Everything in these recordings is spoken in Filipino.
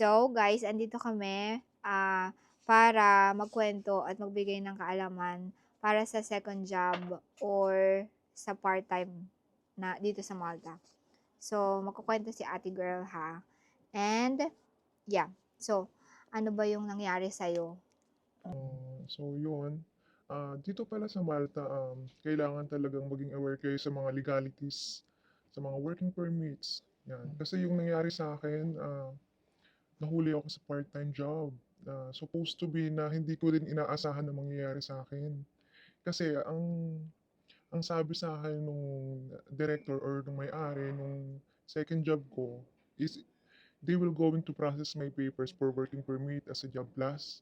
So, guys, andito kami ah, para magkwento at magbigay ng kaalaman para sa second job or sa part-time na dito sa Malta. So, magkukwento si ate girl ha. And, yeah. So, ano ba yung nangyari sa'yo? Ah, so yun, ah, dito pala sa Malta, um, kailangan talagang maging aware kayo sa mga legalities, sa mga working permits. Yan. Kasi yung nangyari sa akin, ah, nahuli ako sa part-time job. na supposed to be na hindi ko din inaasahan na mangyayari sa akin. Kasi ang ang sabi sa akin nung director or nung may-ari nung second job ko is they will going to process my papers for working permit as a job plus.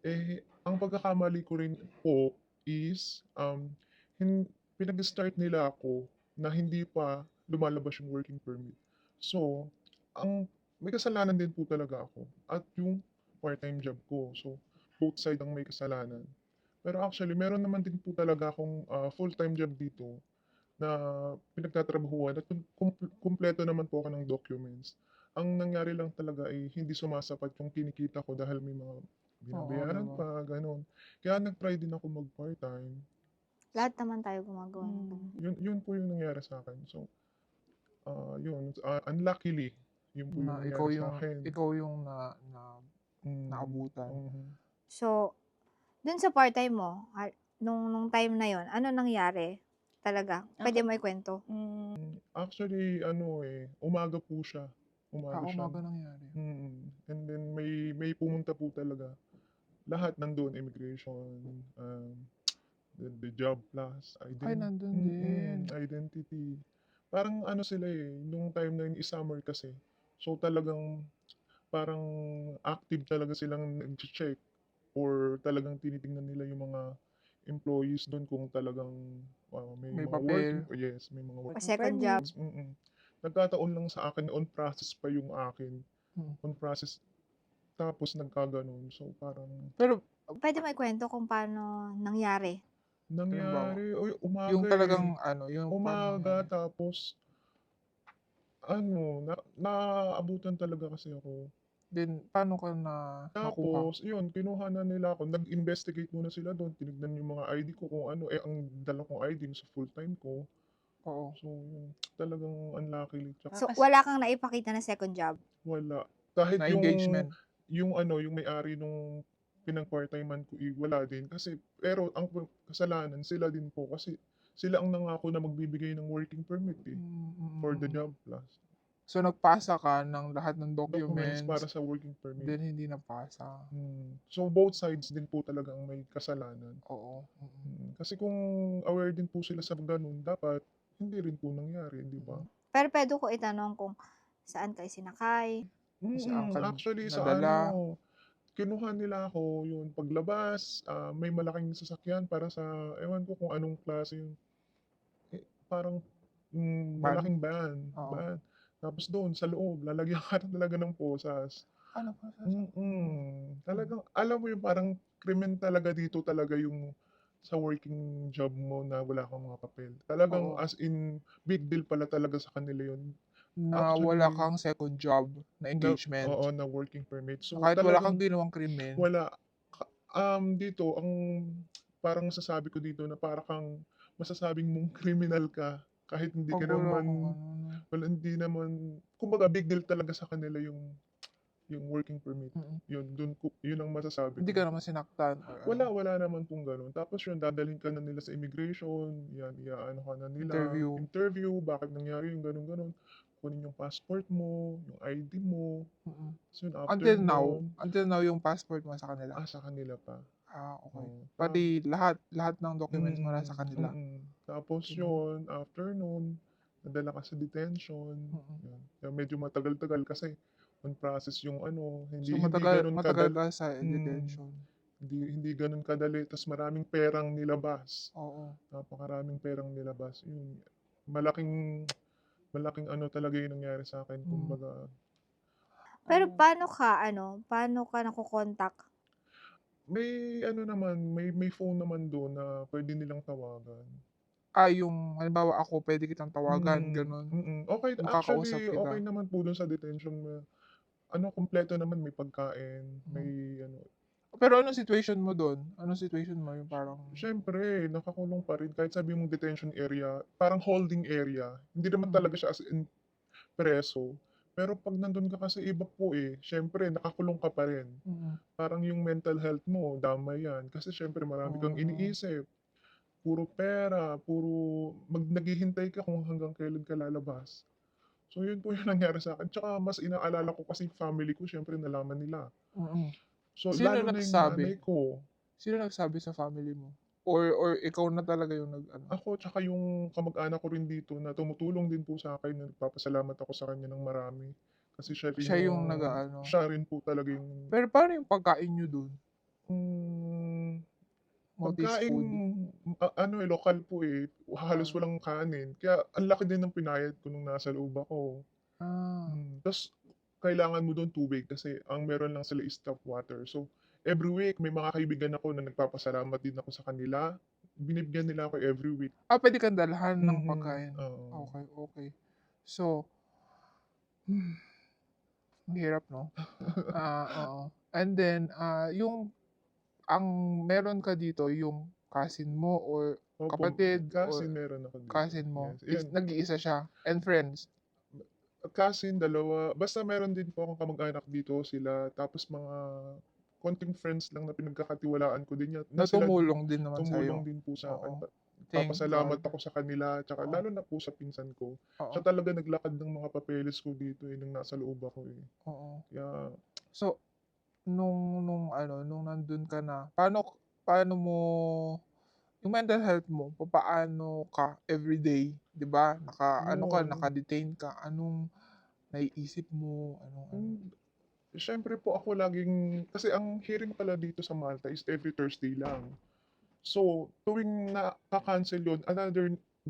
Eh, ang pagkakamali ko rin po is, um, hin- pinag-start nila ako na hindi pa lumalabas yung working permit. So, ang may kasalanan din po talaga ako at yung part-time job ko. So, both side ang may kasalanan. Pero actually, meron naman din po talaga akong ah, full-time job dito na pinagtatrabahuan at kum- kum- kumpleto naman po ako ng documents. Ang nangyari lang talaga ay hindi sumasapat yung kinikita ko dahil may mga binabayaran naman. pa, ganun. Kaya nag-try din ako mag-part-time. Lahat naman tayo gumagawa ng ganun. Yun, yun po yung nangyari sa akin. So, ah yun. ah, unluckily, yun po yung Na nangyari ikaw sa yung akin. ikaw yung na, na Mm, naabutan. mhm. So, dun sa part-time mo, ah, nung, nung time na yon ano nangyari? Talaga? Pwede mo ikwento? Mm, Actually, ano eh, umaga po siya. Umaga Ah, siya. umaga nangyari. Mm, And then may may pumunta po talaga. Lahat nandun, immigration, um, the, the job plus, identity. Ay, nandun din. identity. Parang ano sila eh, nung time na yung summer kasi. So talagang parang active talaga silang nag-check or talagang tinitingnan nila yung mga employees doon kung talagang ah, may, May mga papel. working, oh, yes, may mga working second job. mm-mm. Nagkataon lang sa akin, on process pa yung akin. Hmm. On process. Tapos nagkaganon. So parang Pero Pwede mo ikwento kung paano nangyari? nangyari, oy, umaga yung talagang ano, yung umaga nangyari? tapos ano, na, naabutan talaga kasi ako. Then, paano ka na nakuha? Tapos, yun, kinuha na nila ako. Nag-investigate muna sila doon. Tinignan yung mga ID ko kung ano. Eh, ang dala kong ID sa full-time ko. Oo. So, yun, talagang unluckily. Tsaka So, wala kang naipakita na second job? wala. Kahit Na yung, engagement. yung ano, yung may-ari nung pinag-part-timean ko, eh, wala din. Kasi, pero ang kasalanan, sila din po. Kasi, sila ang nangako na magbibigay ng working permit eh, Mm, for the mm, mm. job plus. So, nagpasa ka ng lahat ng Documents documents, para sa working permit. then hindi napasa. Hmm. So, both sides din po talaga ang may kasalanan. Oo. mm, Hmm. Kasi kung aware din po sila sa ganun, dapat hindi rin po nangyari, di ba? Pero pwede ko itanong kung saan kayo sinakay? Kasi Mm, kal- actually, sa nadala. ano, kinuha nila ako yun, paglabas, ah, may malaking sasakyan para sa, ewan ko kung anong klase yung, eh, parang mm, Van? malaking van, Oo. van. Tapos doon, sa loob, lalagyan ka na talaga ng posas. Ano pa? Mm, talagang, alam mo yung parang krimen talaga dito talaga yung sa working job mo na wala kang mga papel. Talagang Oo. as in, big deal pala talaga sa kanila yun. Na wala Actually, kang second job na Na, engagement. oo, na working permit. So, Kahit wala kang ginawang krimen. wala. Um, dito, ang parang masasabi ko dito na para kang masasabing mong criminal ka kahit hindi ka wala naman, ano. wala, hindi naman, kumbaga big deal talaga sa kanila yung yung working permit. Mm, Yun, dun, ko- yun ang masasabi Hindi ko. ka naman sinaktan. or Wala, ano. wala naman pong ganun. Tapos yun, dadalhin ka na nila sa immigration, yan, iaano ka na nila. Interview. Interview, bakit nangyari yung ganun-ganun. Kunin yung passport mo, yung ID mo. Mm. So yun, after Until now, nun, until now yung passport mo sa kanila. ah, sa kanila pa. Ah, okay. Oo. Pati lahat, lahat ng documents mo na sa kanila. mm. Tapos Mhm. yun, after nun, nadala ka sa detention. Yan. Kaya medyo matagal-tagal kasi on process yung ano, hindi, So hindi matagal, ganun matagal kadali. ka sa Mm. detention. Hindi, hindi ganun kadali. Tapos maraming perang nilabas. Oo. Napakaraming perang nilabas. Yun. Malaking, malaking ano talaga yung nangyari sa akin. Mm. Kumbaga, Pero ano, paano ka, ano, paano ka nakukontak? may ano naman, may, may phone naman doon na pwede nilang tawagan. Ah, yung, halimbawa ako, pwede kitang tawagan, Mm, ganun. mm, Okay, actually, kita. okay naman po dun sa detention na ano, kumpleto naman, may pagkain, Hmm. may ano Pero anong situation mo dun? Anong situation mo yung parang Siyempre, nakakulong pa rin kahit sabihin mong detention area, parang holding area. Hindi naman Hmm. talaga siya as in preso. Pero 'pag nandun ka kasi iba po, eh, siyempre nakakulong ka pa rin. Mm. Parang yung mental health mo damay yan kasi siyempre marami kang Oo. iniisip. Puro pera, puro mag naghihintay ka kung hanggang kailan ka lalabas. So yun po yung nangyari sa'kin, tsaka mas inaalala ko kasi family ko siyempre nalaman nila. Mm. So Sino lalo na yung nagsabi? nanay ko. Sino nagsabi sa family mo? Or or ikaw na talaga yung nag-ano? Ako tsaka yung kamag-anak ko rin dito na tumutulong din po sa'kin na nagpapasalamat ako sa kanya ng marami. Kasi siya rin Siya yung nag-aano? siya rin po talaga yung Pero paano yung pagkain niyo dun? hmm, pagkain a ano, eh, lokal po, eh, halos Ah. walang kanin. Kaya ang laki din ng pinayad ko nung nasa loob ako. Ah. Hmm, ta's kailangan mo dun tubig kasi ang meron lang sila is tap water. So, every week may mga kaibigan ako na nagpapasalamat din ako sa kanila. Binibigyan nila ako every week. Ah, puwede kang dalhan ng Mhm, pagkain? oo. Okey, okey. So hmm, hirap 'no? Ah, oo. And then, ah, yung ang meron ka dito yung cousin mo or Opo, kapatid cousin or meron ako dito. cousin mo Yes, is nag-iisa siya and friends? Cousin, dalawa. Basta meron din po akong kamag-anak dito, sila. Tapos mga konting friends lang na pinagkakatiwalaan ko din yan Na sila tumulong din naman tumulong sa'yo? din po. Oo. Pa Thank papasalamat God. ako sa kanila tsaka Oo. lalo na po sa pinsan ko. Oo. Siya talaga naglakad ng mga papeles ko dito, eh, nung nasa loob ako, eh. Oo. Kaya So, nung nung ano, nung nandun ka na, paano paano mo yung mental health mo, papaano ka everyday, 'di ba? Naka-ano ka, Yun. naka-detain ka, anong naiisip mo, anong ano? Hmm, siyempre po ako laging kasi ang hearing pala dito sa Malta is every Thursday lang. So, tuwing naka-cancel yun, another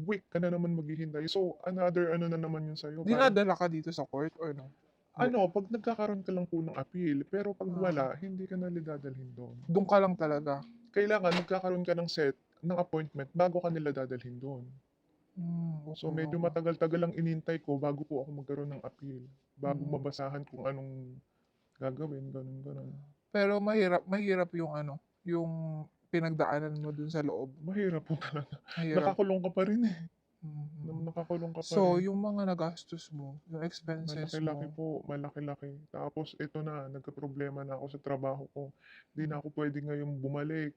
week ka na naman maghihintay. So, another ano na naman yun sa'yo, parang Dinadala ka dito sa court or no? Ano, 'pag nagkakaroon ka lang po ng appeal, pero 'pag Ah. wala, hindi ka na dadalhin do'n. Dun ka lang talaga? Kailangan magkakaroon ka ng set ng appointment bago ka nila dadalhin do'n. Hmm, So, medyo matagal-tagal ang inintay ko bago po ako magkaroon ng appeal. Bago Mm. mabasahan kung anong gagawin, gano'n, gano'n. Pero mahirap mahirap yung ano, yung pinagdaanan mo dun sa loob? Mahirap po talaga. Mahirap. Nakakulong ka pa rin, eh. Mhm. Na nakakulong ka pa So, rin. yung mga nagastos mo, yung expenses Malaki-laki mo po, malaki-laki. Tapos ito na, nagkaproblema na ako sa trabaho ko. Hindi na ako puwede ngayong bumalik.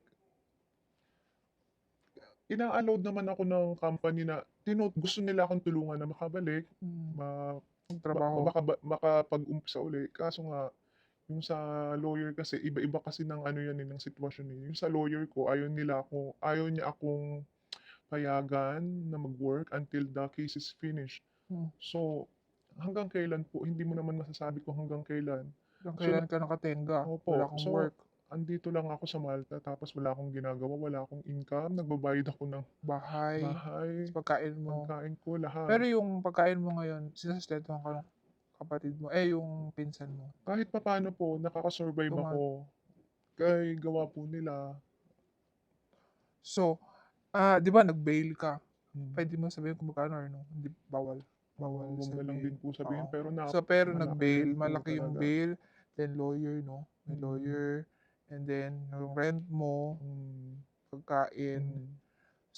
Ina-allowed naman ako ng company na tinu gusto nila akong tulungan na makabalik, Hmm. ma ma Magtrabaho. makaba makapag-umpisa uli. Kaso nga, yung sa lawyer kasi iba-iba kasi ng ano yan, eh, ng sitwasyon, eh. Yung sa lawyer ko ayaw nila ako ayaw niya akong payagan na mag-work until the case is finished. Hmm. So, hanggang kailan po, hindi mo naman masasabi kung hanggang kailan. Hanggang So, kailan ka nakatenga, Opo. wala kang So, work, andito lang ako sa Malta tapos wala akong ginagawa, wala akong income, nagbabayad ako ng bahay, bahay, pagkain mo. pagkain ko, lahat. Pero yung pagkain mo ngayon, sinusustentuhan ka ng kapatid mo, eh yung pinsan mo? Kahit papaano po, nakaka-survive Tuma ako. Kay gawa po nila. So, ah, 'di ba nag-bail ka? Hmm. Puwede mo sabihin kung magkano or no? Hindi, bawal? Bawal Oo, wag na lang din sabihin. po sabihin, Oo. pero na So, pero malaki nag-bail, din po malaki yung talaga. bail, then lawyer 'no? May Mm. lawyer, and then yung rent mo, Hmm. pagkain. Hmm.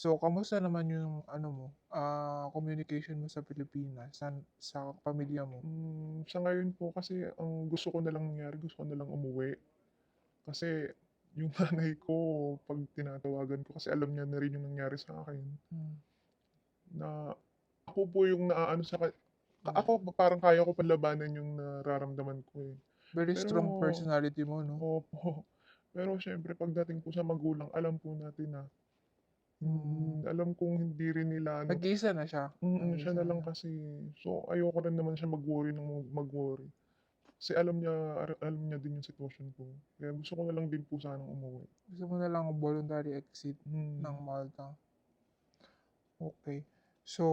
So, kamusta naman yung ano mo, ah, communication mo sa Pilipinas, sa sa pamilya mo? Hmm, sa ngayon po kasi ang gusto ko na lang mangyari, gusto ko na lang umuwi. Kasi yung nanay ko 'pag tinatawagan ko kasi alam niya na rin yung nangyari sa akin. Hmm. Na ako po yung naaano sa ka Hmm. ako parang kaya ko pang labanan yung nararamdaman ko, eh. Very strong Pero personality mo 'no? opo. Pero siyempre pagdating po sa magulang, alam po natin na Mm. hmm, alam kong hindi rin nila ano Nag-iisa na siya? mm, siya Nag-iisa na na lang siya. kasi. So, ayoko rin naman siya mag-worry ng mag-worry. Kasi alam niya alam niya din yung sitwasyon ko. Kaya gusto ko na lang din po sanang umuwi. Gusto mo na lang voluntary exit ng Hmm. Malta? Okey. So,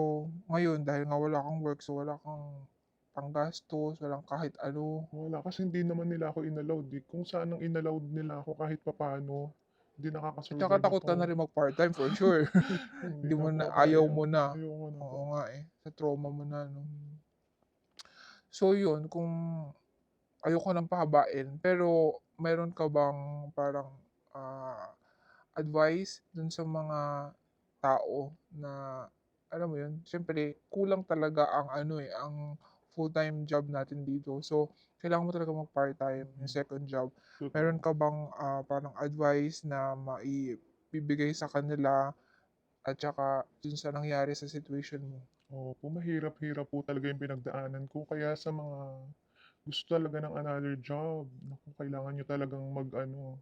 ngayon dahil nga wala kang work, so wala kang panggastos, walang kahit ano. Wala, kasi hindi naman nila ako inallowed, eh. Kung saan ang inallowed nila ako kahit papaano, hindi nakaka-survive saka takot ka na rin mag-part-time for sure. Hindi mo na na ayaw ayaw mo na. ayoko na po. Oo nga, eh, sa trauma mo na 'no? So yun, kung ayoko ng pahabain, pero meron ka bang parang, ah, advice dun sa mga tao na, alam mo yun, siyempre kulang talaga ang ano, eh, ang full-time job natin dito. So, kailangan mo talaga mag-part-time, yung second job. Meron ka bang, ah, parang advice na maibibigay sa kanila at saka dun sa nangyari sa situation mo? Opo, mahirap-hirap po talaga yung pinagdaanan ko. Kaya sa mga gusto talaga ng another job, naku, kailangan nyo talagang mag-ano,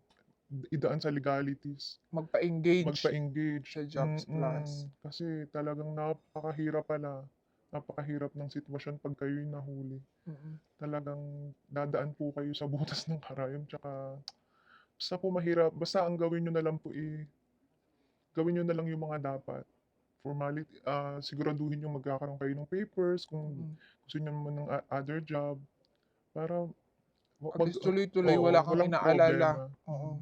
idaan sa legalities. Magpa-engage Magpa-engage. sa Jobs Mm-mm. Plus. Kasi talagang napakahirap pala. Napakahirap ng sitwasyon pag kayo'y nahuli. Mm. Talagang dadaan po kayo sa butas ng karayom. Tsaka, basta po mahirap. Basta ang gawin nyo na lang po eh, gawin nyo na lang yung mga dapat. Formality, ah siguraduhin yung magkakaroon kayo ng papers kung Mm. gusto nyo naman ng other job. Para, wag- tuloy-tuloy, oo, wala kang inaalala. Oo.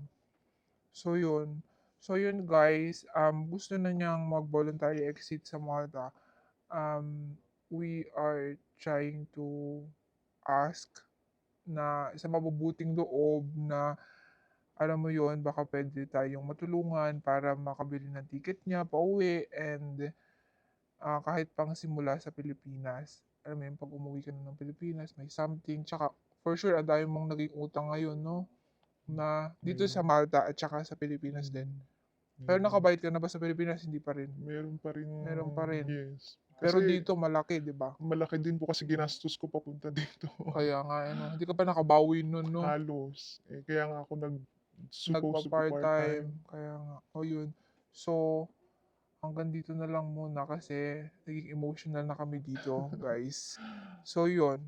So yun. So yun guys, um, gusto na niyang mag-voluntary exit sa Malta. Um, we are trying to ask na sa mabubuting loob na alam mo yun, baka pwede tayong matulungan para makabili ng ticket niya pauwi and ah, kahit pang simula sa Pilipinas. Alam mo yun, pag umuwi ka na ng Pilipinas, may something. Tsaka, for sure, ang dami mong naging utang ngayon, no? Na dito sa Mm. Malta at saka sa Pilipinas din. Pero Mm. nakabayad ka na ba sa Pilipinas? Hindi pa rin. Meron pa rin. Meron pa rin. Yes. Pero Kasi dito, malaki, di ba? malaki din po kasi ginastos ko papunta dito. Kaya nga, ano, hindi ka pa nakabawi nun, no? Halos. Eh, kaya nga ako nag Nagpa-part-time. part-time. Kaya nga, o yun. So, hanggang dito na lang muna kasi naging emotional na kami dito, guys. So, yun.